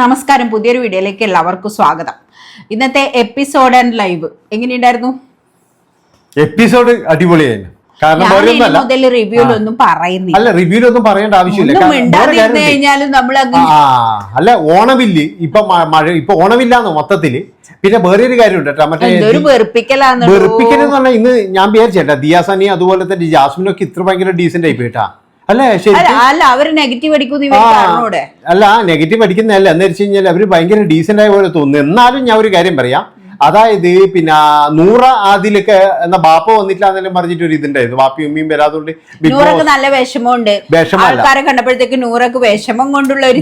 നമസ്കാരം. പുതിയൊരു വീഡിയോയിലേക്ക് എല്ലാവർക്കും സ്വാഗതം. ഇന്നത്തെ എപ്പിസോഡ് ആൻഡ് ലൈവ് എങ്ങനെയുണ്ടായിരുന്നു? എപ്പിസോഡ് അടിപൊളിയായിരുന്നു. കാരണം റിവ്യൂലൊന്നും പറയുന്നില്ല. അല്ല റിവ്യൂലൊന്നും പറയേണ്ട ആവശ്യമില്ല. നമ്മൾ അല്ല ഓണവില്ല് ഇപ്പൊ മഴ ഇപ്പൊ ഓണമില്ലാന്ന് മൊത്തത്തിൽ. പിന്നെ വേറെ ഒരു കാര്യമുണ്ട് കേട്ടോ. മറ്റേ വെറുപ്പിക്കലാന്ന് വെറുപ്പിക്കലെന്ന് പറഞ്ഞാൽ ഇന്ന് ഞാൻ വിചാരിച്ചേട്ടാ ദിയാസനി അതുപോലെ തന്നെ ജാസ്മിനൊക്കെ ഇത്ര ഭയങ്കര ഡീസെന്റ് ആയി പോയിട്ടാ അല്ലേ? അല്ല അവർ നെഗറ്റീവ് അടിക്കുന്ന അല്ല നെഗറ്റീവ് അടിക്കുന്നതല്ല. എന്ന് വെച്ച് കഴിഞ്ഞാൽ അവർ ഭയങ്കര ഡീസെന്റ് ആയ പോലെ തോന്നുന്നു. എന്നാലും ഞാൻ ഒരു കാര്യം പറയാം. അതായത് പിന്നെ നൂറ ആദിലൊക്കെ എന്നാ ബാപ്പ വന്നിട്ടില്ല പറഞ്ഞിട്ട് ഒരു ഇതുണ്ടായിരുന്നു. ബാപ്പയും ഉമ്മയും വരാതുകൊണ്ട് നൂറക്ക് നല്ല വിഷമമുണ്ട്. വിഷമം ആൾക്കാരെ കണ്ടപ്പോഴത്തേക്ക് നൂറക്ക് വിഷമം കൊണ്ടുള്ള ഒരു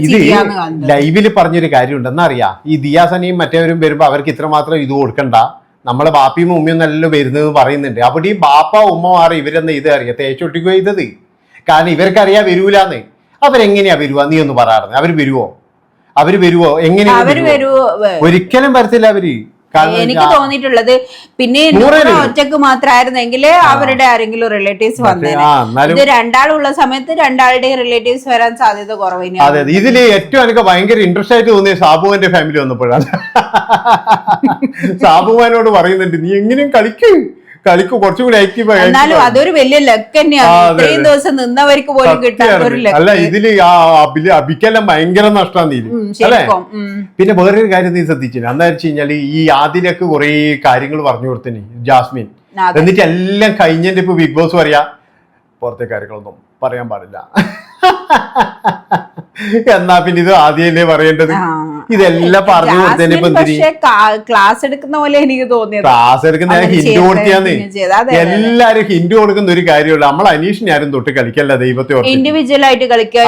ലൈവിൽ പറഞ്ഞൊരു കാര്യമുണ്ട്. എന്നറിയാ ഈ ദിയാസനിയും മറ്റേവരും വരുമ്പോ അവർക്ക് ഇത്രമാത്രം ഇത് കൊടുക്കണ്ട. നമ്മളെ ബാപ്പിയും ഉമ്മയും നല്ല വരുന്നത് പറയുന്നുണ്ട്. അപ്പോൾ ഈ ബാപ്പ ഉമ്മ മാറി ഇവരെന്ന ഇത് അറിയാം? തേച്ചൊട്ടിക്കുക ചെയ്തത്. കാരണം ഇവർക്കറിയാ വരൂലെന്ന്. അവരെങ്ങനെയാ വരുക നീ ഒന്ന് പറയാറുണ്ട്. അവർ വരുവോ? അവർ വരുവോ? വരുവോ? ഒരിക്കലും വരത്തില്ല അവർ. എനിക്ക് തോന്നിയിട്ടുള്ളത് പിന്നെ. ഒറ്റയ്ക്ക് മാത്രമായിരുന്നെങ്കിൽ അവരുടെ ആരെങ്കിലും റിലേറ്റീവ്സ് വന്നേനെ. ഇത് രണ്ടാളുള്ള സമയത്ത് രണ്ടാളുടെയും റിലേറ്റീവ്സ് വരാൻ സാധ്യത കുറവ് അതെ ഇതിൽ ഏറ്റവും എനിക്ക് ഭയങ്കര ഇൻട്രസ്റ്റ് ആയിട്ട് തോന്നിയ സാബുവിന്റെ ഫാമിലി വന്നപ്പോഴാണ്. സാബുവാനോട് പറയുന്നുണ്ട് നീ എങ്ങനെയും കളിക്ക്. കളിക്ക് കുറച്ചും കൂടി ആക്റ്റീവ് എന്നാലും അതൊരു വലിയ ലക്ക് തന്നെയാണ്. ഇത്രയും ദിവസം നിന്നവർക്ക് പോലും കിട്ടാത്ത ഒരു അല്ല ലക്ക് ഇതിൽ അഭിക്കെല്ലാം അബിൽ അബിക്കെല്ലാം ഭയങ്കര നഷ്ടമാണ് ഇതിൽ. അല്ലേ? പിന്നെ വേറൊരു കാര്യം നീ ശ്രദ്ധിച്ചില്ല? എന്താ വെച്ച് കഴിഞ്ഞാൽ ഈ ആദിലൊക്കെ കുറെ കാര്യങ്ങൾ പറഞ്ഞു കൊടുത്തിന് ജാസ്മിൻ. എന്നിട്ട് എല്ലാം കഴിഞ്ഞിട്ട് ഇപ്പൊ ബിഗ് ബോസ് പറയാ പുറത്തെ കാര്യങ്ങളൊന്നും പറയാൻ പാടില്ല. എന്നാ പിന്നെ ഇത് ആദ്യമല്ലേ പറയേണ്ടത്. ഇതെല്ലാം പറഞ്ഞു കൊടുത്തതിനെ ക്ലാസ് എടുക്കുന്ന പോലെ എനിക്ക് തോന്നിയത്. ക്ലാസ് എടുക്കുന്ന ഹിന്ദു ഹിന്റ് കൊടുത്തിയാന്ന്. എല്ലാരും ഹിന്റ് കൊടുക്കുന്ന ഒരു കാര്യമുള്ളൂ. നമ്മൾ അനീഷിനെ ആരും തൊട്ട് കളിക്കല്ല ദൈവത്തെ ഇൻഡിവിജ്വൽ ആയിട്ട് കളിക്കുക.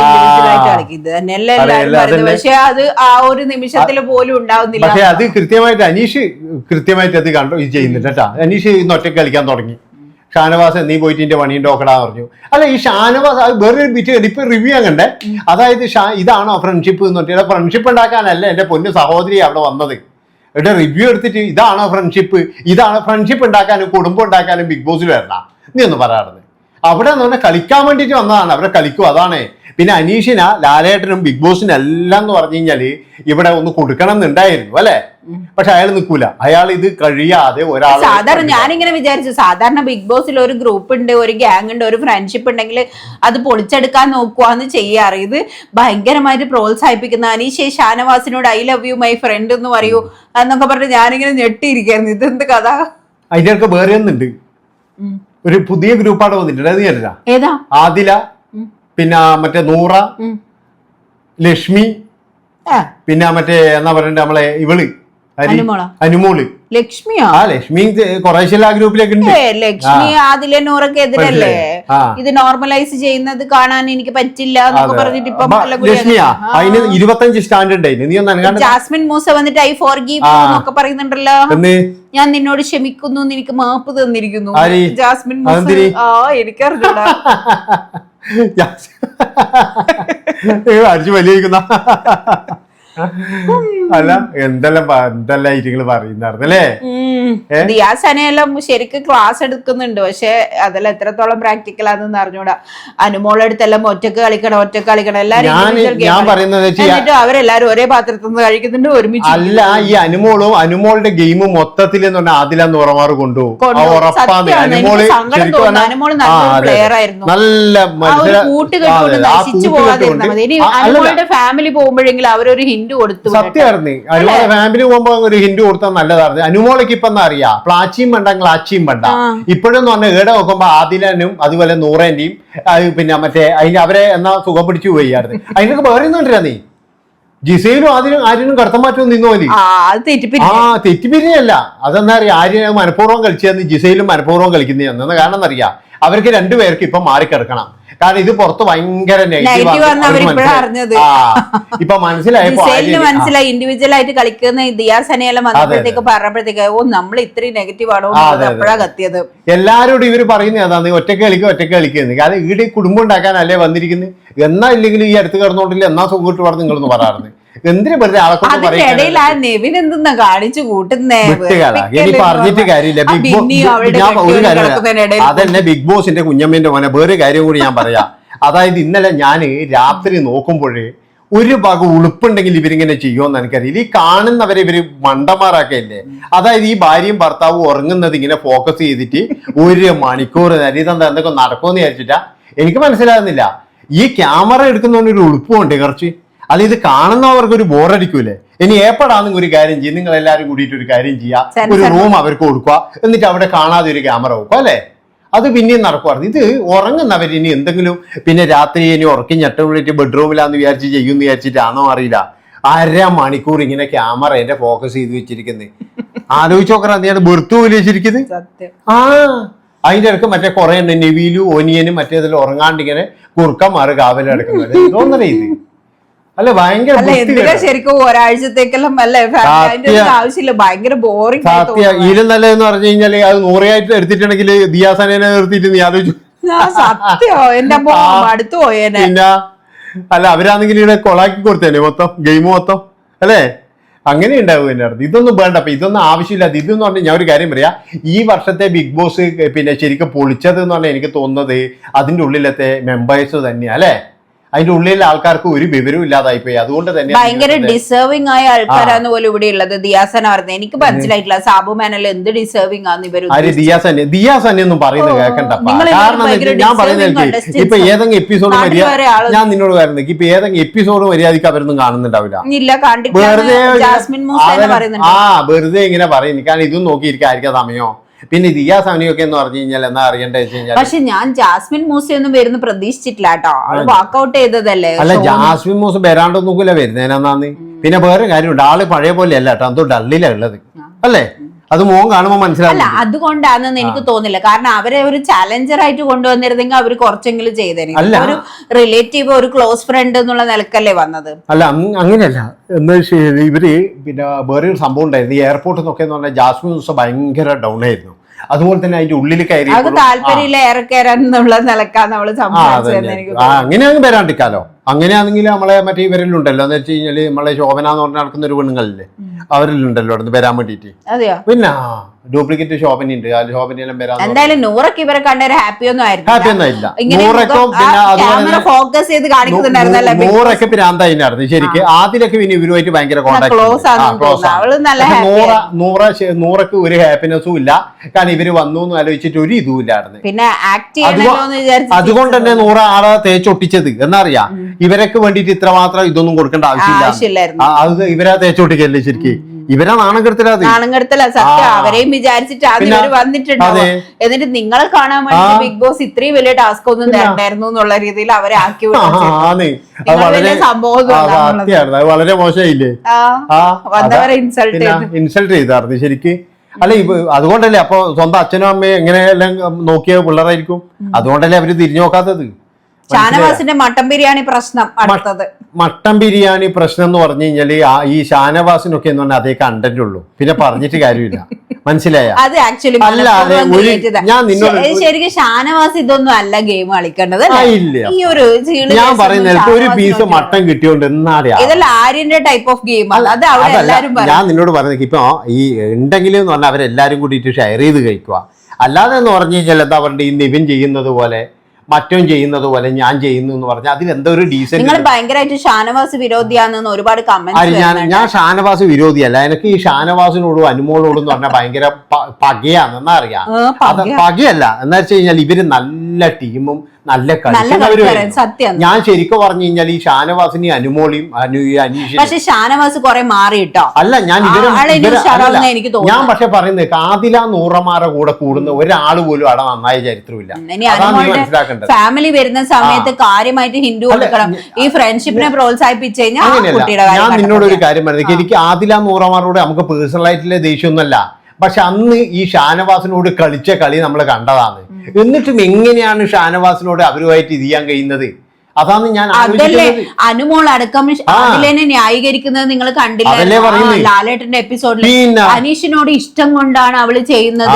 പക്ഷെ അത് ആ ഒരു നിമിഷത്തിൽ പോലും ഉണ്ടാവുന്നില്ല. പക്ഷെ അത് കൃത്യമായിട്ട് അനീഷ് കൃത്യമായിട്ട് അത് കണ്ടു ഇത് ചെയ്യുന്നുണ്ട് കേട്ടാ. അനീഷ് ഇന്ന് ഒറ്റ കളിക്കാൻ തുടങ്ങി. ഷാനവാസ് നീ പോയിട്ട് എന്റെ പണിയുണ്ട് ഓക്കടാ പറഞ്ഞു. അല്ല ഈ ഷാനവാസ് അത് വേറൊരു ബിറ്റ് ഇപ്പൊ റിവ്യൂ അങ്ങണ്ടേ അതായത് ഷാ ഇതാണോ ഫ്രണ്ട്ഷിപ്പ് എന്ന് പറഞ്ഞാൽ ഫ്രണ്ട്ഷിപ്പ് ഉണ്ടാക്കാനല്ല എന്റെ പൊന്നു സഹോദരി അവിടെ വന്നത്. ഇവിടെ റിവ്യൂ എടുത്തിട്ട് ഇതാണോ ഫ്രണ്ട്ഷിപ്പ് ഇതാണ് ഫ്രണ്ട്ഷിപ്പ് ഉണ്ടാക്കാനും കുടുംബം ഉണ്ടാക്കാനും ബിഗ് ബോസിൽ വരണം നീ ഒന്ന് പറയാറുണ്ട്. അവിടെ എന്ന് പറഞ്ഞാൽ കളിക്കാൻ വേണ്ടിയിട്ട് വന്നതാണ്. അവരെ കളിക്കും അതാണ്. പിന്നെ അനീഷിന ലാലേട്ടനും ബിഗ് ബോസിനും എല്ലാം എന്ന് പറഞ്ഞു കഴിഞ്ഞാൽ ഇവിടെ ഒന്ന് കൊടുക്കണം എന്നുണ്ടായിരുന്നു അല്ലെ പക്ഷെ അയാൾ നിൽക്കൂല. അയാൾ ഇത് കഴിയാതെ ഒരാൾ സാധാരണ ഞാനിങ്ങനെ വിചാരിച്ചു സാധാരണ ബിഗ് ബോസിൽ ഒരു ഗ്രൂപ്പ് ഉണ്ട് ഒരു ഗ്യാങ് ഉണ്ട് ഒരു ഫ്രണ്ട്ഷിപ്പ് ഉണ്ടെങ്കിൽ അത് പൊളിച്ചെടുക്കാൻ നോക്കുവാന്ന് ചെയ്യാറ്. ഇത് ഭയങ്കരമായിട്ട് പ്രോത്സാഹിപ്പിക്കുന്ന Aneesh ഷാനവാസിനോട് I love you my friend എന്ന് പറയൂ എന്നൊക്കെ പറഞ്ഞ് ഞാനിങ്ങനെ ഞെട്ടിയിരിക്കായിരുന്നു. ഇതെന്ത് കഥ? ഒക്കെ വേറെ ഒന്നുണ്ട്. ഒരു പുതിയ ഗ്രൂപ്പാണ് വന്നിട്ടുണ്ട്. ഏതാ? ആദില പിന്നെ മറ്റേ നൂറ ലക്ഷ്മി പിന്നെ മറ്റേ എന്നാ പറയണ്ടേ നമ്മളെ ഇവൾ? അനുമോളോ? ലക്ഷ്മിയോ? ആ ലക്ഷ്മി കുറേശ്ശെ ആ ഗ്രൂപ്പിലേക്ക് ഉണ്ട് ലക്ഷ്മി ആദിലെ നൂറൊക്കെ എതിരല്ലേ. ഇത് നോർമലൈസ് ചെയ്യുന്നത് കാണാൻ എനിക്ക് പറ്റില്ല എന്നൊക്കെ പറഞ്ഞിട്ട് ഇപ്പൊ ലക്ഷ്മിയാ അതിന് ഇരുപത്തഞ്ച് സ്റ്റാൻഡ് ഉണ്ടായിരുന്നു നീ ഒന്ന് ജാസ്മിൻ മൂസ വന്നിട്ട് ഐ ഫോർ ഗീവ് എന്നൊക്കെ പറയുന്നുണ്ടല്ലോ. ഞാൻ നിന്നോട് ക്ഷമിക്കുന്നു എനിക്ക് മാപ്പ് തന്നിരിക്കുന്നു. ജാസ്മിൻ മൂസ. ആ എനിക്കറിഞ്ഞൂടാ. അടിച്ചു വലിയിരിക്കുന്ന അല്ല എന്തെല്ലാം എന്തെല്ലാം ഇരിങ്ങൾ പറയുന്നല്ലേ. ദിയാസനെല്ലാം ശരിക്ക് ക്ലാസ് എടുക്കുന്നുണ്ട്. പക്ഷെ അതെല്ലാം എത്രത്തോളം പ്രാക്ടിക്കൽ ആണെന്ന് അറിഞ്ഞൂടാ. അനുമോളടുത്തെല്ലാം ഒറ്റയ്ക്ക് കളിക്കണം ഒറ്റയ്ക്ക് കളിക്കണം. എല്ലാരും അവരെല്ലാരും ഒരേ പാത്രത്തിൽ നിന്ന് കഴിക്കുന്നുണ്ട് ഒരുമിച്ച് അല്ല ഈ അനുമോളും അനുമോളുടെ ഗെയിം മൊത്തത്തിൽ എന്ന് പറഞ്ഞാൽ ഉറമാറ് കൊണ്ടുപോകും. അനുമോൾ player അതെ. ആയിരുന്നു. നല്ല കൂട്ടുകെട്ടുകൊണ്ട്. നശിച്ചു പോകാതിരുന്നാൽ മതി. ഇനി അനുമോളുടെ ഫാമിലി പോകുമ്പോഴെങ്കിലും അവരൊരു ഹിന്റ് കൊടുത്തു. സത്യമായിരുന്നു അനുമോളെ ഫാമിലി പോകുമ്പോ ഒരു ഹിന്റ് കൊടുത്താൽ നല്ലതായിരുന്നു. അനുമോളക്ക് ഇപ്പൊ എന്താ അറിയാ? പ്ലാച്ചിയും വേണ്ട ഗ്ലാച്ചിയും വേണ്ട. ഇപ്പോഴെന്ന് പറഞ്ഞാൽ ഏടെ നോക്കുമ്പോ ആദിലനും അതുപോലെ നൂറേന്റെയും പിന്നെ മറ്റേ അതിന് അവരെ എന്നാ സുഖം പിടിച്ചു പോയിരുന്നു അതിനൊക്കെ വേറെ ഒന്നും നീ? ജിസയിലും ആദ്യം ആര്യനും കടത്തം മാറ്റവും നിന്നോലി ആ അത് തെറ്റിപ്പിരി ആ തെറ്റിപ്പിരിയല്ല അതെന്താ അറിയാ? ആര്യ മനഃപൂർവം കളിച്ചതെന്ന് ജിസയിലും മനഃപൂർവം കളിക്കുന്നതെന്ന് കാരണം എന്നറിയാ അവർക്ക് രണ്ടുപേർക്ക് ഇപ്പൊ മാറിക്കിടക്കണം. കാരണം ഇത് പുറത്ത് ഭയങ്കര. ഇപ്പൊ മനസ്സിലായപ്പോ മനസ്സിലായി. ഇൻഡിവിജ്വൽ ആയിട്ട് കളിക്കുന്ന വന്നപ്പോഴത്തേക്ക് പറഞ്ഞപ്പോഴത്തേക്ക് ഓ നമ്മൾ ഇത്രയും നെഗറ്റീവ് ആണോ. അപ്പോഴാ കത്തിയത്. എല്ലാരോടും ഇവർ പറയുന്നത് അതാണ് ഒറ്റയ്ക്ക് കളിക്കുക ഒറ്റയ്ക്ക് കളിക്കുന്നത് കാരണം ഈടെ ഈ കുടുംബം ഉണ്ടാക്കാനല്ലേ വന്നിരിക്കുന്നത് എന്നാ ഇല്ലെങ്കിലും ഈ അടുത്ത് കിടന്നോണ്ടില്ല എന്നാ സുഖമായിട്ട് പറഞ്ഞു നിങ്ങളൊന്ന് പറയാറുണ്ട് എന്തിനു വെറുതെ കാണിച്ചു കൂട്ടുന്നേ? വിട്ടുകള. ഇനി പറഞ്ഞിട്ട് കാര്യമില്ല. ബിഗ് ബോസ് ഞാൻ ഒരു കാര്യം അതന്നെ ബിഗ് ബോസിന്റെ കുഞ്ഞമ്മേന്റെ മോനെ വേറെ കാര്യം കൂടി ഞാൻ പറയാം. അതായത് ഇന്നലെ ഞാൻ രാത്രി നോക്കുമ്പോഴേ ഒരു ഭാഗം ഉളുപ്പുണ്ടെങ്കിൽ ഇവരിങ്ങനെ ചെയ്യുമെന്ന് എനിക്കറിയില്ല. ഈ കാണുന്നവരെ ഇവർ മണ്ടന്മാരാക്കല്ലേ അതായത് ഈ ഭാര്യയും ഭർത്താവും ഉറങ്ങുന്നത് ഇങ്ങനെ ഫോക്കസ് ചെയ്തിട്ട് ഒരു മണിക്കൂർ നരീതന്ത ഇതെന്താ എന്തൊക്കെ നടക്കുമെന്ന് വിചാരിച്ചിട്ടാ? എനിക്ക് മനസ്സിലാകുന്നില്ല. ഈ ക്യാമറ എടുക്കുന്നതിന് ഒരു ഉളുപ്പുണ്ട് കുറച്ച്. അല്ല ഇത് കാണുന്നവർക്ക് ഒരു ബോറടിക്കൂലേ? ഇനി ഏപ്പടാണെങ്കിൽ ഒരു കാര്യം ചെയ്യും. നിങ്ങൾ എല്ലാവരും കൂടിയിട്ട് ഒരു കാര്യം ചെയ്യാ. ഒരു റൂം അവർക്ക് കൊടുക്കുക. എന്നിട്ട് അവിടെ കാണാതെ ഒരു ക്യാമറ വെക്കുക അല്ലേ? അത് പിന്നെയും നടക്കുമായിരുന്നു ഇത് ഉറങ്ങുന്നവർ ഇനി എന്തെങ്കിലും പിന്നെ രാത്രി ഇനി ഉറക്കി ഞെട്ടം വിളിട്ട് ബെഡ്റൂമിലാന്ന് വിചാരിച്ച് ചെയ്യുമെന്ന് വിചാരിച്ചിട്ടാണോ അറിയില്ല. അര മണിക്കൂർ ഇങ്ങനെ ക്യാമറ എന്റെ ഫോക്കസ് ചെയ്ത് വെച്ചിരിക്കുന്നത് ആലോചിച്ച് നോക്കറ നീ അത് വെറുത്തു വലിച്ചിരിക്കുന്നത് സത്യം. ആ അതിന്റെ ഇടയ്ക്ക് മറ്റേ കുറെ ഉണ്ട് നെവിയിലും ഓനിയനും മറ്റേതിലും ഉറങ്ങാണ്ട് ഇങ്ങനെ കുറുക്കന്മാര് കാവലടക്കുന്നത് തോന്നണേ ഇത്? അല്ല ഭയങ്കര അല്ല എന്തിനാ ശരിക്കും ഒരാഴ്ചത്തേക്കെല്ലാം അല്ലേ ആവശ്യമില്ല ഭയങ്കര ബോറിംഗ് സത്യ ഇതിലും നല്ലതെന്ന് പറഞ്ഞു കഴിഞ്ഞാൽ അത് നൂറയായിട്ട് എടുത്തിട്ടുണ്ടെങ്കിൽ ദിയാസനെ നിർത്തിയിട്ട് നീ ആലോചിച്ചു സത്യോ. എന്റെ അടുത്തു പോയേനെ പിന്നെ അല്ല അവരാണെങ്കിൽ ഇവിടെ കൊളാക്കി കൊടുത്തേനെ മൊത്തം? ഗെയിം മൊത്തം? അല്ലേ? അങ്ങനെ ഉണ്ടാവും എന്റെ അടുത്ത്. ഇതൊന്നും വേണ്ട. അപ്പൊ ഇതൊന്നും ആവശ്യമില്ലാത്ത ഇതെന്ന് പറഞ്ഞാൽ ഞാൻ ഒരു കാര്യം പറയാ. ഈ വർഷത്തെ ബിഗ് ബോസ് പിന്നെ ശരിക്കും പൊളിച്ചത് എന്ന് പറഞ്ഞാൽ എനിക്ക് തോന്നുന്നത് അതിന്റെ ഉള്ളിലത്തെ മെമ്പേഴ്സ് തന്നെയാ അല്ലേ? അതിന്റെ ഉള്ളിലെ ആൾക്കാർക്ക് ഒരു വിവരവും ഇല്ലാതായി പോയി. അതുകൊണ്ട് തന്നെ ഭയങ്കര ഡിസേർവിംഗ് ആയ ആൾക്കാരാണ് പോലും ഇവിടെ ഉള്ളത് ദിയാസൻ പറഞ്ഞത്. എനിക്ക് മനസ്സിലായിട്ടില്ല സാബു മേനൽ എന്ത് ഡിസേർവിംഗ് ആന്ന് ഇവർ ദിയാസൻ ദിയാസൻ എന്നും പറയുന്നത് കേൾക്കണ്ട. കാരണം ഞാൻ പറയുന്നത് ഇപ്പൊ ഏതെങ്കിലും എപ്പിസോഡ് ഞാൻ നിന്നോട് പറയുന്നത് ഇപ്പൊ ഏതെങ്കിലും എപ്പിസോഡ് മര്യാദയ്ക്ക് അവരൊന്നും കാണുന്നുണ്ടാവില്ല. വെറുതെ ആ വെറുതെ ഇങ്ങനെ പറയുന്നു കാരണം ഇതും നോക്കിയിരിക്കാതിരിക്കാൻ സമയോ പിന്നെ ദിയാ സനിയൊക്കെ എന്ന് പറഞ്ഞു കഴിഞ്ഞാൽ എന്നാ അറിയണ്ടേ വെച്ച് പക്ഷെ ഞാൻ ജാസ്മിൻ മൂസയൊന്നും വരുന്ന പ്രതീക്ഷിച്ചിട്ടില്ല കേട്ടോ. അത് വാക്കൗട്ട് ചെയ്തതല്ലേ. അല്ല ജാസ്മിൻ മൂസ് വരാണ്ടൊന്നും നോക്കൂല വരുന്നതിനാന്ന് പിന്നെ വേറെ കാര്യമുണ്ട് ആൾ പഴയ പോലെ അല്ല കേട്ടോ. എന്തോ ഡല്ലിലാ ഉള്ളത്. അല്ലേ? അത് മോൻ കാണുമ്പോ അല്ല മനസ്സിലാവില്ല അതുകൊണ്ടാണെന്ന് എനിക്ക് തോന്നില്ല കാരണം അവരെ ഒരു ചാലഞ്ചർ ആയിട്ട് കൊണ്ടുവന്നിരുന്നെങ്കിൽ അവർ കുറച്ചെങ്കിലും ചെയ്തേനെ. ഒരു റിലേറ്റീവ് ഒരു ക്ലോസ് ഫ്രണ്ട് എന്നുള്ള നിലക്കല്ലേ വന്നത്. അല്ല അങ് അങ്ങനെയല്ല. എന്ന് വെച്ചാൽ ഇവർ പിന്നെ വേറെ ഒരു സംഭവം ഉണ്ടായിരുന്നു. ഈ എയർപോർട്ടിൽ നിന്നൊക്കെ എന്ന് പറഞ്ഞാൽ ജാസ്മിൻ ദിവസം ഭയങ്കര ഡൗൺ ആയിരുന്നു. അതുപോലെ തന്നെ അതിന്റെ ഉള്ളിൽ കയറി താല്പര്യമില്ല ഏറെ കയറാൻ എന്നുള്ള നിലക്കാണ് എനിക്ക് ആ അങ്ങനെ അങ്ങ് വരാണ്ടിരിക്കാലോ. അങ്ങനെയാണെങ്കിൽ നമ്മളെ മറ്റേ ഇവരിലുണ്ടല്ലോ. എന്ന് വെച്ച് കഴിഞ്ഞാൽ നമ്മളെ ശോഭന എന്ന് പറഞ്ഞ നടക്കുന്ന ഒരു പെണ്ണുങ്ങളില്ലേ? അവരിലുണ്ടല്ലോ അവിടെ നിന്ന് വരാൻ വേണ്ടിയിട്ട്. പിന്നെ ഡ്യൂപ്ലിക്കേറ്റ് ഷോപ്പിന് ഉണ്ട് ആ എല്ലാം വരാൻ എന്തായാലും നൂറൊക്കെ ഇവരെ കണ്ടൊരു ഹാപ്പി ഒന്നും ഹാപ്പി ഒന്നും ഇല്ല നൂറൊക്കെ പിന്നെ ഫോക്കസ് ചെയ്ത് കാണിക്കുന്നുണ്ടായിരുന്നല്ലേ നൂറൊക്കെ പ്രാന്തായിരുന്നു ശരിക്ക് ആദ്യമൊക്കെ പിന്നെ ഇവരുമായിട്ട് ഭയങ്കര ക്ലോസ് നൂറ നൂറ നൂറക്ക് ഒരു ഹാപ്പിനെസ്സും ഇല്ല. കാരണം ഇവർ വന്നു എന്ന് ആലോചിച്ചിട്ട് ഒരു ഇതും ഇല്ലായിരുന്നു. പിന്നെ ആക്ട് അതുകൊണ്ട് തന്നെ നൂറ ആളെ തേച്ചൊട്ടിച്ചത്. എന്നറിയാം? ഇവരൊക്കെ വേണ്ടിയിട്ട് ഇത്രമാത്രം ഇതൊന്നും കൊടുക്കേണ്ട ആവശ്യമില്ല. അത് ഇവരാ തേച്ചൊട്ടിക്കല്ലേ ശരിക്ക്? ഇവരാ നാണംകെടുത്തലാ നാണംകെടുത്തല സത്യം. അവരെയും വിചാരിച്ചിട്ട് ആദ്യം പിന്നെ- ഇവർ വന്നിട്ടുണ്ടാവും. എന്നിട്ട് നിങ്ങളെ കാണാൻ വേണ്ടി ബിഗ് ബോസ് ഇത്രയും വലിയ ടാസ്ക് ഒന്നും തരണ്ടായിരുന്നു എന്നുള്ള രീതിയിൽ അവരെ ആക്കി സംഭവം വളരെ മോശമായില്ലേ? വന്നവരെ ഇൻസൾട്ട്. ഇൻസൾട്ട് ചെയ്തായിരുന്നു ശരിക്ക്. അല്ല ഇപ്പൊ അതുകൊണ്ടല്ലേ? അപ്പൊ സ്വന്തം അച്ഛനും അമ്മയും എങ്ങനെയെല്ലാം നോക്കിയ പിള്ളേരായിരിക്കും? അതുകൊണ്ടല്ലേ അവർ തിരിഞ്ഞു നോക്കാത്തത്? ഷാനവാസിന്റെ മട്ടൻ ബിരിയാണി പ്രശ്നം അടുത്തത്. മട്ടൻ ബിരിയാണി പ്രശ്നം എന്ന് പറഞ്ഞു കഴിഞ്ഞാൽ ഈ ഷാനവാസിനൊക്കെ എന്ന് പറഞ്ഞാൽ അതേ കണ്ടന്റ് ഉള്ളൂ. പിന്നെ പറഞ്ഞിട്ട് കാര്യമില്ല. മനസ്സിലായ? അത് ആക്ച്വലി ശരിക്കും ഷാനവാസ് ഇതൊന്നും അല്ല ഗെയിം കളിക്കേണ്ടത്. ഈ ഒരു ഞാൻ പറയുന്നത് ഒരു പീസ് മട്ടൻ കിട്ടിയോണ്ട് ഇതെല്ലാം ആര്യന്റെ ടൈപ്പ് ഓഫ് ഗെയിം അത് അവിടെ എല്ലാരും ഞാൻ നിന്നോട് പറയുന്നത് ഇപ്പൊ ഈ ഉണ്ടെങ്കിലും എന്ന് പറഞ്ഞാൽ അവരെല്ലാരും കൂടിയിട്ട് ഷെയർ ചെയ്ത് കഴിക്കുക. അല്ലാതെ എന്ന് പറഞ്ഞു കഴിഞ്ഞാൽ എന്താ പറയുക ഈ നിവിൻ ചെയ്യുന്നത് പോലെ മറ്റോൻ ചെയ്യുന്നത് പോലെ ഞാൻ ചെയ്യുന്നു എന്ന് പറഞ്ഞാൽ അതിൽ എന്തോ ഒരു ഡീസന്റ് ഭയങ്കരമായിട്ട് ഷാനവാസ് വിരോധിയാണെന്ന് ഒരുപാട് കമന്റ് ഞാൻ ഞാൻ ഷാനവാസ് വിരോധിയല്ല. എനിക്ക് ഈ ഷാനവാസിനോടും അനുമോളോടും എന്ന് പറഞ്ഞാൽ ഭയങ്കര പകയാണെന്ന് അറിയാം അത് പകയല്ല. എന്ന് വെച്ച് കഴിഞ്ഞാൽ ഇവർ നല്ല ടീമും നല്ല കളിക്കുന്നവരും സത്യം. ഞാൻ ശരിക്കും പറഞ്ഞു കഴിഞ്ഞാൽ ഈ ഷാനവാസിനെ അനുമോളിയും അനു ഈ അനീഷിനെയും പക്ഷെ ഷാനവാസ് കുറെ മാറി കേട്ടോ അല്ല ഞാൻ ഇവരെ. ഞാൻ പക്ഷെ പറയുന്നത് കാതില നൂറമാരെ കൂടെ കൂടുന്ന ഒരാൾ പോലും അവിടെ നന്നായ ചരിത്രമില്ല. അതാണ് മനസ്സിലാക്കേണ്ടത്. ഫാമിലി വരുന്ന സമയത്ത് കാര്യമായിട്ട് ഹിന്ദു കൊടുക്കണം. ഈ ഫ്രണ്ട്ഷിപ്പിനെ പ്രോത്സാഹിപ്പിച്ചു കഴിഞ്ഞാൽ ഞാൻ നിന്നോട് ഒരു കാര്യം പറയുന്നത് എനിക്ക് ആദില മൂറമാരോട് നമുക്ക് പേഴ്സണൽ ആയിട്ടുള്ള ദേഷ്യമൊന്നുമല്ല. പക്ഷെ അന്ന് ഈ ഷാനവാസിനോട് കളിച്ച കളി നമ്മൾ കണ്ടതാണ്. എന്നിട്ടും എങ്ങനെയാണ് ഷാനവാസിനോട് അവരുമായിട്ട് ഇത് ചെയ്യാൻ കഴിയുന്നത്? അതാണ് ഞാൻ അതല്ലേ? അനുമോൾ അടക്കം. അതിലെന്നെ ന്യായീകരിക്കുന്നത് നിങ്ങൾ കണ്ടില്ല? ലാലേട്ടന്റെ എപ്പിസോഡിൽ അനീഷിനോട് ഇഷ്ടം കൊണ്ടാണ് അവൾ ചെയ്യുന്നത്.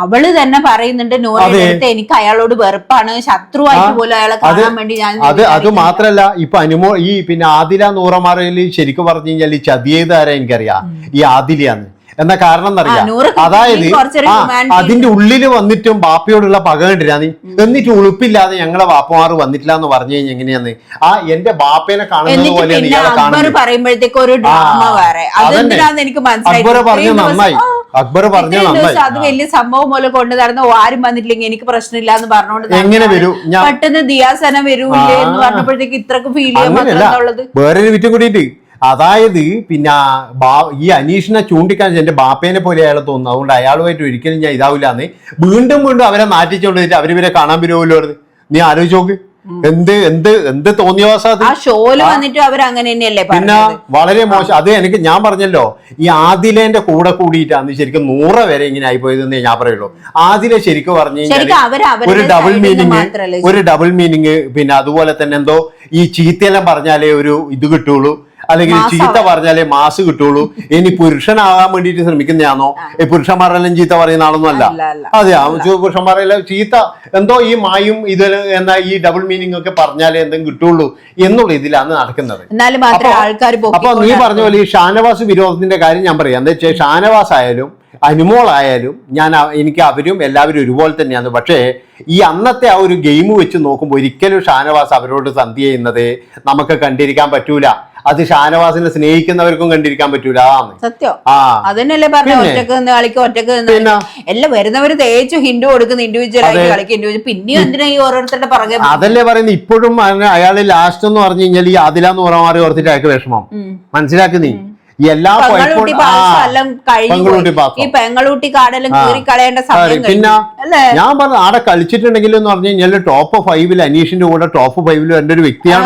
അവൾ തന്നെ പറയുന്നുണ്ട് നൂറിന്റെ. അടുത്ത് എനിക്ക് അയാളോട് വെറുപ്പാണ്. ശത്രുവായിട്ട്. പോലും അയാളെ കാണാൻ വേണ്ടി ഞാൻ അത് അത്. മാത്രല്ല ഇപ്പൊ അനുമോ ഈ പിന്നെ ആദില നൂറമാറയിൽ ശരിക്കും പറഞ്ഞു കഴിഞ്ഞാൽ ഈ ചതിയേതാരാ എനിക്കറിയാം. ഈ ആദിലയാന്ന് എന്താ കാരണം എന്നറിയാം? അതായത് അതിന്റെ ഉള്ളിൽ വന്നിട്ടും ബാപ്പയോടുള്ള പക കണ്ടില്ല. നീ എന്നിട്ട് ഉളുപ്പില്ലാതെ ഞങ്ങളെ ബാപ്പമാർ വന്നിട്ടില്ല എന്ന് പറഞ്ഞു കഴിഞ്ഞാൽ എങ്ങനെയാന്ന്? ആ എന്റെ ബാപ്പേനെ കാണുന്നത് പോലെയാണ് ഇയാളെ കാണുന്നത്. പറഞ്ഞു ഒരു ഡ്രാമ ആ, വേറെ. എനിക്ക് മനസ്സിലായി അക്ബർ പറഞ്ഞു നന്നായി. അക്ബർ പറഞ്ഞു അത് വലിയ സംഭവം പോലെ കൊണ്ടു നടന്ന ആരും വന്നിട്ടില്ലെങ്കിൽ എനിക്ക് പ്രശ്നമില്ല എന്ന് പറഞ്ഞോണ്ട് എങ്ങനെ. വരും? പെട്ടെന്ന് ദിയാസന വരൂലേ എന്ന്. പറഞ്ഞപ്പോഴത്തേക്ക് ഇത്രക്ക് ഫീൽ ചെയ്യാൻ വേറൊരു വിറ്റും കൂടിയിട്ട് അതായത് പിന്നെ ബാ- ഈ അനീഷിനെ ചൂണ്ടിക്കാണിച്ച് എന്റെ ബാപ്പേനെ പോലെ അയാൾ തോന്നുന്നു. അതുകൊണ്ട് അയാളുമായിട്ട് ഒരിക്കലും ഞാൻ ഇതാവില്ല എന്ന് വീണ്ടും വീണ്ടും അവരെ നാട്ടിച്ചുകൊണ്ടിട്ട് അവരിവരെ കാണാൻ വരുമല്ലോ നീ ആലോചിച്ച് നോക്ക്. എന്ത് എന്ത് എന്ത് തോന്നിയ അവർ പിന്നെ വളരെ മോശം. അത് എനിക്ക് ഞാൻ പറഞ്ഞല്ലോ. ഈ ആദിലേന്റെ കൂടെ കൂടിയിട്ടാണ് ശരിക്കും നൂറ് വരെ ഇങ്ങനെ ആയിപ്പോയതെന്ന് ഞാൻ പറയുള്ളൂ. ആദിലെ ശരിക്കും പറഞ്ഞു കഴിഞ്ഞാൽ ഒരു ഡബിൾ മീനിങ് ഒരു ഡബിൾ മീനിങ് പിന്നെ അതുപോലെ തന്നെ എന്തോ ഈ ചീത്തയെല്ലാം പറഞ്ഞാലേ ഒരു ഇത് കിട്ടുള്ളൂ. അല്ലെങ്കിൽ ചീത്ത പറഞ്ഞാലേ മാസ് കിട്ടുള്ളൂ. ഇനി പുരുഷനാകാൻ വേണ്ടിയിട്ട് ശ്രമിക്കുന്നതാണോ ഈ പുരുഷന്മാരെല്ലാം ചീത്ത പറയുന്ന ആളൊന്നും അല്ല. അതെ പുരുഷന്മാരെല്ലാം ചീത്ത. എന്തോ ഈ മായും ഇത് എന്നാ ഈ ഡബിൾ മീനിങ് ഒക്കെ പറഞ്ഞാലേ എന്തെങ്കിലും കിട്ടുള്ളൂ എന്നുള്ള ഇതിലാണ് നടക്കുന്നത്. അപ്പൊ- നീ പറഞ്ഞ പോലെ ഈ ഷാനവാസ് വിരോധത്തിന്റെ കാര്യം ഞാൻ പറയാം. എന്താ വെച്ചാൽ ഷാനവാസ് ആയാലും അനുമോൾ ആയാലും ഞാൻ എനിക്ക് അവരും എല്ലാവരും ഒരുപോലെ തന്നെയാണ്. പക്ഷേ ഈ അന്നത്തെ ആ ഒരു ഗെയിം വെച്ച് നോക്കുമ്പോൾ ഒരിക്കലും ഷാനവാസ് അവരോട് സന്ധി ചെയ്യുന്നത് നമുക്ക് കണ്ടിരിക്കാൻ പറ്റൂല. അത് ഷാനവാസിനെ സ്നേഹിക്കുന്നവർക്കും കണ്ടിരിക്കാൻ പറ്റൂല. സത്യോ. അതന്നെയല്ലേ പറഞ്ഞ പിന്നെ? ഒറ്റയ്ക്ക് നിന്ന് കളിക്കും ഒറ്റയ്ക്ക് നിന്ന് എല്ലാം വരുന്നവര് തേച്ചു ഹിന്ദു കൊടുക്കുന്ന ഇൻഡിവിജ്വൽ ആയിട്ട് കളിക്കും ഇൻഡിവിജ്വൽ പിന്നെയും എന്തിനാ ഈ ഓരോരുത്തരുടെ പുറകെ അതല്ലേ പറയുന്നത്? ഇപ്പോഴും അയാളെ ലാസ്റ്റ് എന്ന് പറഞ്ഞു കഴിഞ്ഞാൽ ഈ അതിലാന്ന് പറഞ്ഞ മാറി ഓർത്തിട്ട് അയാൾക്ക് വിഷമം. മനസ്സിലാക്കുന്നേ? എല്ലാ. ഈ പെങ്ങളൂട്ടി കാടെല്ലാം സമയം പിന്നെ ഞാൻ പറഞ്ഞു ആടെ കളിച്ചിട്ടുണ്ടെങ്കിൽ എന്ന് പറഞ്ഞു കഴിഞ്ഞാൽ ടോപ്പ് ഫൈവിൽ അനീഷിന്റെ കൂടെ ടോപ്പ് ഫൈവിൽ എന്റെ ഒരു വ്യക്തിയാണ്.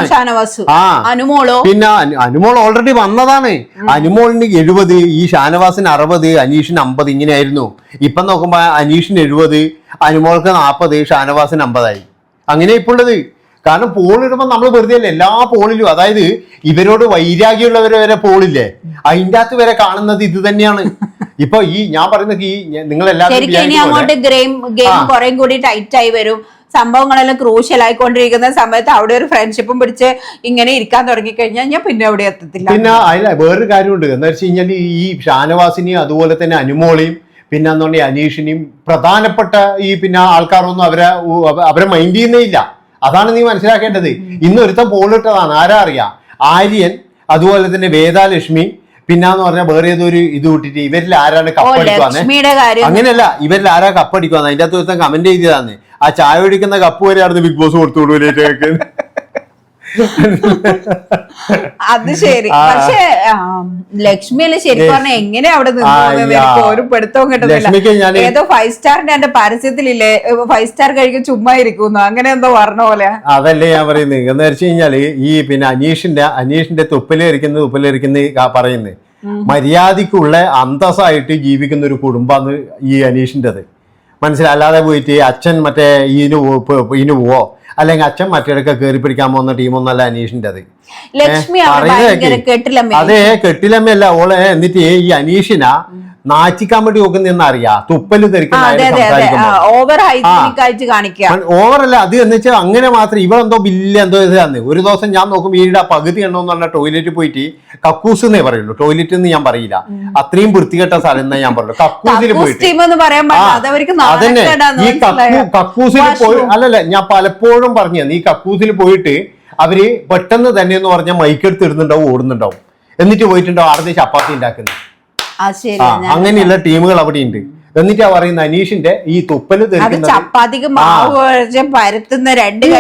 ആ. അനുമോളോ? പിന്നെ അനുമോൾ ഓൾറെഡി വന്നതാണ്. അനുമോളിന് എഴുപത് ഈ ഷാനവാസിന് അറുപത് അനീഷിന് അമ്പത് ഇങ്ങനെയായിരുന്നു. ഇപ്പൊ നോക്കുമ്പോ അനീഷിന് എഴുപത് അനുമോൾക്ക് നാപ്പത് ഷാനവാസിന് അമ്പതായി. അങ്ങനെ ഇപ്പുള്ളത് ഉള്ളത്. കാരണം പോളിടുമ്പോൾ നമ്മൾ വെറുതെ അല്ല എല്ലാ പോളിലും അതായത് ഇവരോട് വൈരാഗ്യമുള്ളവരെ വരെ പോളില്ലേ? അതിന്റെ അകത്ത് വരെ കാണുന്നത് ഇത് തന്നെയാണ്. ഇപ്പൊ ഈ ഞാൻ പറയുന്നത് ഈ നിങ്ങൾ എല്ലാവരും അങ്ങോട്ട് ഗെയിം ഗെയിം. കുറേം കൂടി ടൈറ്റ് ആയി വരും. സംഭവങ്ങളെല്ലാം ക്രൂഷ്യൽ ആയിക്കൊണ്ടിരിക്കുന്ന സമയത്ത് അവിടെ ഒരു ഫ്രണ്ട്ഷിപ്പും പിടിച്ച് ഇങ്ങനെ ഇരിക്കാൻ തുടങ്ങിക്കഴിഞ്ഞാൽ ഞാൻ പിന്നെ അവിടെ എത്തത്തില്ല. പിന്നെ അതിൽ വേറൊരു കാര്യമുണ്ട്. എന്താ വെച്ച് കഴിഞ്ഞാൽ ഈ ഷാനവാസിനെയും അതുപോലെ തന്നെ അനുമോളെയും പിന്നെ എന്നുണ്ടെങ്കിൽ അനീഷിനെയും പ്രധാനപ്പെട്ട ഈ പിന്നെ ആൾക്കാരൊന്നും അവരെ അവരെ മൈൻഡ് ചെയ്യുന്നേ ഇല്ല. അതാണ് നീ മനസ്സിലാക്കേണ്ടത്. ഇന്ന് ഒരുത്തം പോളിട്ടതാണ്. ആരാ അറിയാം? ആര്യൻ അതുപോലെ തന്നെ വേദാലക്ഷ്മി പിന്നാന്ന് പറഞ്ഞാൽ വേറെ ഏതൊരു ഇത് വിട്ടിട്ട് ഇവരിൽ ആരാണ് കപ്പടിക്കുവാന്ന്? അങ്ങനെയല്ല ഇവരിൽ ആരാ കപ്പടിക്കുവാന്ന്? അതിന്റെ അകത്ത് ഒരുത്തൻ കമന്റ് ചെയ്തതാന്ന് ആ ചായ ഒഴിക്കുന്ന കപ്പ് വരെ ആയിരുന്നു ബിഗ് ബോസ് കൊടുത്തു വിടുവല്ലേക്ക് അത് ശരി. പക്ഷെ പക്ഷേ ലക്ഷ്മി അല്ലെ ശരിക്കും പറഞ്ഞാൽ എങ്ങനെ അവിടെ നിന്നു ഒരു പിടുത്തവും കിട്ടുന്നില്ല. ഏതോ ഫൈവ് സ്റ്റാറിന്റെ എന്റെ പരസ്യത്തിലില്ലേ? ഫൈവ് സ്റ്റാർ കഴിക്കും ചുമ്മാ ഇരിക്കുന്നു. അങ്ങനെ എന്തോ പറഞ്ഞ പോലെ. അതല്ലേ ഞാൻ പറയുന്നത്. എന്ന് വെച്ച് കഴിഞ്ഞാൽ ഈ പിന്നെ അനീഷിന്റെ അനീഷിന്റെ തുപ്പലേരിക്കുന്നത് തുപ്പലേരിക്കുന്ന പറയുന്നത് മര്യാദക്കുള്ള അന്തസ്സായിട്ട് ജീവിക്കുന്ന ഒരു കുടുംബമാണ് ഈ അനീഷിന്റെത്. മനസ്സിലല്ലാതെ പോയിട്ട് അച്ഛൻ മറ്റേ ഇതിന് പോ- പോവോ അല്ലെങ്കിൽ അച്ഛൻ മറ്റേടൊക്കെ കയറി പിടിക്കാൻ പോകുന്ന ടീമൊന്നല്ല അനീഷിന്റെത്. അതെ കെട്ടിലമ്മയല്ല. ഓളെ എന്നിട്ട് ഈ അനീഷിന നാച്ചിക്കാൻ വേണ്ടി നോക്കുന്ന എന്നറിയാ? തുപ്പൽ തെറിക്കുന്ന അതെ ഓവർ ഓവറല്ല അത് എന്ന് വെച്ചാൽ അങ്ങനെ മാത്രം ഇവളെന്തോ ബില്ല് എന്തോ ഇതാന്ന് ഒരു ദിവസം ഞാൻ നോക്കുമ്പോൾ ഈടെ പകുതി എണ്ണമെന്ന് പറഞ്ഞാൽ ടോയ്ലറ്റിൽ പോയിട്ട് കക്കൂസ് എന്നേ പറയുള്ളൂ. ടോയ്ലറ്റ് എന്ന് ഞാൻ പറയില്ല. അത്രയും വൃത്തികെട്ട സ്ഥലം എന്നേ ഞാൻ പറയുള്ളൂ. കക്കൂസിൽ പോയിട്ട്. അതന്നെ. ഈ കക്കൂ കക്കൂസിൽ പോയി അല്ലല്ല ഞാൻ പലപ്പോഴും പറഞ്ഞു ഈ കക്കൂസിൽ പോയിട്ട് അവർ പെട്ടെന്ന് തന്നെ എന്ന് പറഞ്ഞാൽ മൈക്കെടുത്ത് ഇടുന്നുണ്ടാവും ഓടുന്നുണ്ടാവും. എന്നിട്ട് പോയിട്ടുണ്ടാവും ആരുടെ ചപ്പാത്തി ഉണ്ടാക്കുന്നത് അങ്ങനെയുള്ള ടീമുകൾ അവിടെ ഉണ്ട് എന്നിട്ടാ പറയുന്ന അനീഷിന്റെ ഈ തുപ്പൽ ചപ്പാത്തിക്ക് മാവ് പരത്തുന്ന രണ്ട്.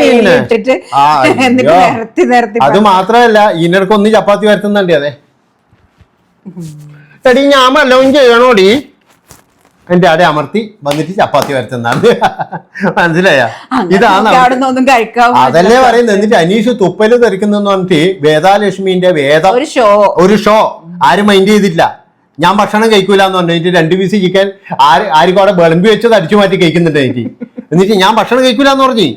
നിരത്തി നിരത്തി അത് മാത്രമല്ല ഇന്നടക്ക് ഒന്ന് ചപ്പാത്തി പരത്തുന്നുണ്ട് അതെ. എടി ഞാൻ വല്ലതും ചെയ്യണോടി? എന്റെ അവിടെ അമർത്തി വന്നിട്ട് ചപ്പാത്തി വരത്തുന്നാണ് മനസ്സിലായ? ഇതാണ് അതല്ലേ പറയുന്നത്. എന്നിട്ട് അനീഷ് തുപ്പൽ തെറിക്കുന്നെന്ന് പറഞ്ഞിട്ട് വേദാലക്ഷ്മിന്റെ വേദ ഒരു ഷോ. ഒരു ഷോ. ആരും മൈൻഡ് ചെയ്തില്ല ഞാൻ ഭക്ഷണം കഴിക്കൂല എന്ന് പറഞ്ഞിട്ട് രണ്ട് പീസ് ചിക്കൻ ആര് ആർക്കും അവിടെ വിളമ്പി വെച്ചത് അടിച്ചു മാറ്റി കഴിക്കുന്നുണ്ട് എനിക്ക്. എന്നിട്ട് ഞാൻ ഭക്ഷണം കഴിക്കൂല എന്ന് പറഞ്ഞു.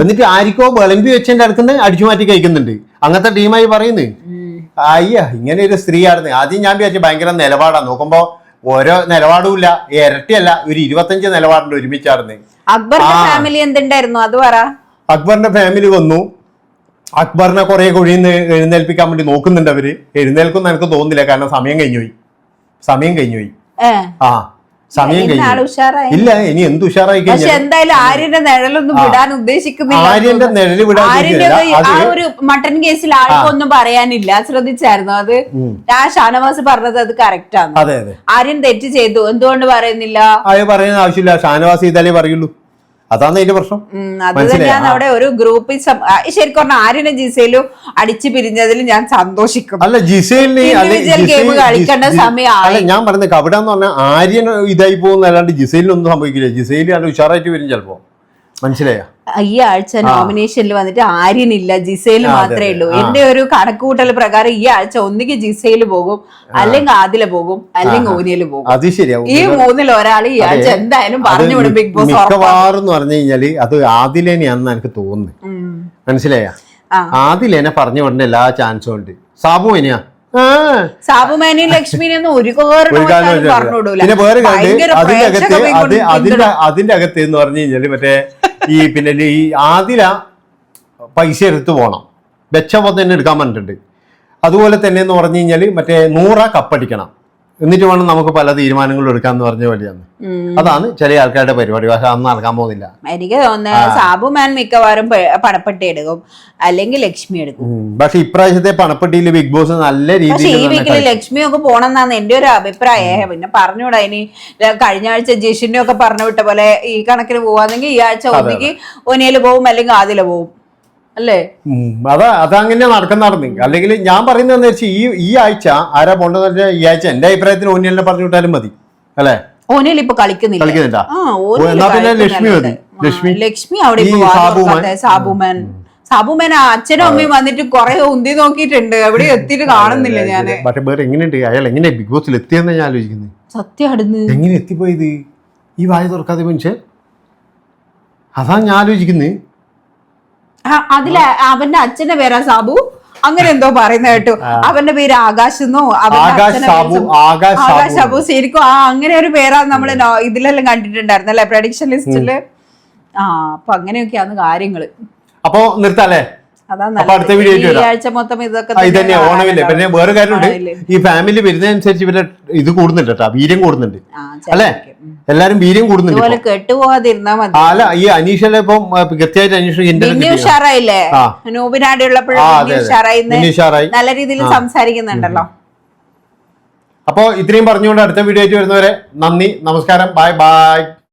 എന്നിട്ട് ആർക്കോ വിളമ്പി വെച്ചതിന്റെ അടുക്കുന്ന അടിച്ചു മാറ്റി കഴിക്കുന്നുണ്ട്. അങ്ങനത്തെ ടീമായി പറയുന്നു. അയ്യ ഇങ്ങനെ ഒരു സ്ത്രീയായിരുന്നു ആദ്യം ഞാൻ വിചാരിച്ചു ഭയങ്കര നിലപാടാണ് നോക്കുമ്പോ ഓരോ നിലപാടും ഇല്ല. ഇരട്ടിയല്ല ഒരു ഇരുപത്തഞ്ച് നിലപാടുണ്ട് ഒരുമിച്ചായിരുന്നു. അക്ബറിന്റെ ഫാമിലി എന്തുണ്ടായിരുന്നു? അത് പറ. അക്ബറിന്റെ ഫാമിലി വന്നു. അക്ബറിനെ കുറെ കുഴിന്ന് എഴുന്നേൽപ്പിക്കാൻ വേണ്ടി നോക്കുന്നുണ്ട് അവർ. എഴുന്നേൽക്കുന്ന എനിക്ക് തോന്നുന്നില്ല കാരണം സമയം കഴിഞ്ഞു പോയി സമയം കഴിഞ്ഞു പോയി. ആ സമയം കഴിഞ്ഞു ഇല്ല ഇനി എന്ത് ഉഷാറായി പക്ഷെ എന്തായാലും ആര്യന്റെ നിഴലൊന്നും വിടാൻ ഉദ്ദേശിക്കുന്നില്ല ആര്യന്റെ നിഴൽ വിടാൻ ആ ഒരു മട്ടൻ കേസിൽ ആർക്കൊന്നും പറയാനില്ല. ശ്രദ്ധിച്ചായിരുന്നു. അത് ആ ഷാനവാസ് പറഞ്ഞത് അത് കറക്റ്റ് ആണ് ആര്യൻ തെറ്റ് ചെയ്തു. എന്തുകൊണ്ട് പറയുന്നില്ല? അത് പറയുന്ന ആവശ്യമില്ല. ഷാനവാസ് ചെയ്താലേ പറയുള്ളൂ. അതാണ് അതിന്റെ പ്രശ്നം. അത് തന്നെയാണ് അവിടെ ഒരു ഗ്രൂപ്പിൽ ശരിക്കും പറഞ്ഞ ആര്യനെ ജിസയിലും അടിച്ചു പിരിഞ്ഞതിൽ ഞാൻ സന്തോഷിക്കും. അല്ല ഗെയിം കളിക്കേണ്ട സമയം ഞാൻ പറയുന്നത് കവിട എന്ന് പറഞ്ഞാൽ ആര്യൻ ഇതായി പോകുന്ന അല്ലാണ്ട് ജിസേലിനൊന്നും സംഭവിക്കില്ല. ജിസയിൽ അല്ല ഉഷാറായിട്ട് വരും ചിലപ്പോ. മനസ്സിലായോ? ഈ ആഴ്ച നോമിനേഷനിൽ വന്നിട്ട് ആര്യനില്ല ജിസയിൽ മാത്രമേ ഉള്ളൂ. എന്റെ ഒരു കണക്കുകൂട്ടൽ പ്രകാരം ഈ ആഴ്ച ഒന്നുകിൽ ജിസയിൽ പോകും അല്ലെങ്കിൽ ആദില പോകും അല്ലെങ്കിൽ ഓനിയൽ പോകും. അത് ശരിയാവും ഈ മൂന്നിൽ ഒരാൾ ഈ ആഴ്ച എന്തായാലും പറഞ്ഞു വിടും ബിഗ് ബോസ്. മിക്കവാറും പറഞ്ഞു കഴിഞ്ഞാൽ അത് ആദിലേനെയാണെന്ന് എനിക്ക് തോന്നുന്നു. മനസ്സിലായ. ആദിലേനെ പറഞ്ഞു വിടേണ്ട എല്ലാ ചാൻസും ഉണ്ട്. സാബു ഇനിയാ ആ. സാബുമാനെയും ലക്ഷ്മിനെയൊന്നും ഒരു കാരണവശാലും അതിന്റെ അകത്ത് അതിന്റെ അകത്ത് എന്ന് പറഞ്ഞു കഴിഞ്ഞാൽ മറ്റേ ഈ പിന്നെ ഈ ആദില പൈസ എടുത്ത് പോകണം വെച്ചപ്പോൾ തന്നെ എടുക്കാൻ പറഞ്ഞിട്ടുണ്ട്. അതുപോലെ തന്നെ എന്ന് പറഞ്ഞു കഴിഞ്ഞാൽ മറ്റേ നൂറ കപ്പടിക്കണം. എന്നിട്ട് വേണം നമുക്ക് പല തീരുമാനങ്ങളും എടുക്കാന്ന് പറഞ്ഞ പോലെയാണ്. അതാണ് ചില ആൾക്കാരുടെ പരിപാടി. പക്ഷെ അന്ന് നടക്കാൻ പോകുന്നില്ല. എനിക്ക് തോന്നുന്നത് സാബുമാൻ മിക്കവാറും പെ- പണപ്പെട്ടി എടുക്കും. അല്ലെങ്കിൽ ലക്ഷ്മി എടുക്കും. പക്ഷെ ഇപ്രാവശ്യത്തെ പണപ്പെട്ടിയിൽ ബിഗ് ബോസ് നല്ല രീതിയിൽ ഈ തന്നെ വീക്കിൽ ലക്ഷ്മി ഒക്കെ പോണെന്നാണ് എന്റെ ഒരു അഭിപ്രായം. പിന്നെ പറഞ്ഞൂടാ ഇനി കഴിഞ്ഞ ആഴ്ച ജിഷിന്റെ ഒക്കെ പറഞ്ഞു വിട്ട പോലെ ഈ കണക്കിന് പോവാന്നെങ്കിൽ ഈ ആഴ്ച ഒന്നിക്ക് ഒനയിൽ പോവും അല്ലെങ്കിൽ ആദില പോവും. അല്ലേ. അതാ അതങ്ങനെ നടക്കുന്ന നടന്നു അല്ലെങ്കിൽ ഞാൻ പറയുന്നത് വെച്ചാൽ ഈ ഈ ആഴ്ച ആരാ പോണ്ടെന്ന് വെച്ചാൽ ഈ ആഴ്ച എന്റെ അഭിപ്രായത്തിന് ഓനിയലിനെ പറഞ്ഞു വിട്ടാലും മതി. അല്ലേ? ഓനിയൽ ഇപ്പൊ കളിക്കുന്നില്ല? എന്നാ പിന്നെ ലക്ഷ്മി മതി. ലക്ഷ്മി. ലക്ഷ്മി അവിടെ സാബുമാൻ. സാബുമാൻ. അച്ഛനും അമ്മയും വന്നിട്ട് കുറെ ഉന്തി നോക്കിയിട്ടുണ്ട്. എവിടെ എത്തിയിട്ട് കാണുന്നില്ല ഞാൻ. പക്ഷെ വേറെ എങ്ങനെയുണ്ട്? അയാൾ എങ്ങനെ ബിഗ് ബോസിൽ എത്തിയെന്ന് ഞാൻ ആലോചിക്കുന്നത് സത്യം അടുന്ന് എങ്ങനെ എത്തിപ്പോയത്? ഈ വായ തുറക്കാതെ മനുഷ്യൻ? അതാ ഞാൻ ആലോചിക്കുന്നത് അതിൽ അവന്റെ അച്ഛന്റെ പേരാ സാബു. അങ്ങനെ എന്തോ പറയുന്ന കേട്ടു. അവന്റെ പേര് ആകാശ് എന്നോ ആകാശ് അബു സാബു ശരിക്കും ആ അങ്ങനെ ഒരു പേരാ നമ്മൾ നോ- ഇതിലെല്ലാം കണ്ടിട്ടുണ്ടായിരുന്നു അല്ലെ? പ്രഡിക്ഷൻ ലിസ്റ്റിൽ ആ അപ്പൊ അങ്ങനെയൊക്കെയാണ് കാര്യങ്ങൾ. അപ്പൊ നിർത്താല്ലേ അടുത്ത മൊത്തം ഇതൊക്കെ ഓണമില്ലേ? പിന്നെ വേറെ കാര്യമുണ്ട് ഈ ഫാമിലി വരുന്നതനുസരിച്ച് ഇവരുടെ ഇത് കൂടുന്നുണ്ട് കേട്ടോ വീര്യം കൂടുന്നുണ്ട്. അല്ലേ? എല്ലാരും വീര്യം കൂടുന്നുണ്ട്. കെട്ടുപോകാതിരുന്നാ മതി. അല്ല ഈ അനീഷലെ ഇപ്പം കൃത്യമായിട്ട് അനീഷ് ഉഷാറായില്ലേ. ഉഷാറായി. നല്ല രീതിയിൽ സംസാരിക്കുന്നുണ്ടല്ലോ. അപ്പോ ഇത്രയും പറഞ്ഞുകൊണ്ട് അടുത്ത വീഡിയോ ആയിട്ട് വരുന്നവരെ നന്ദി നമസ്കാരം ബൈ ബൈ.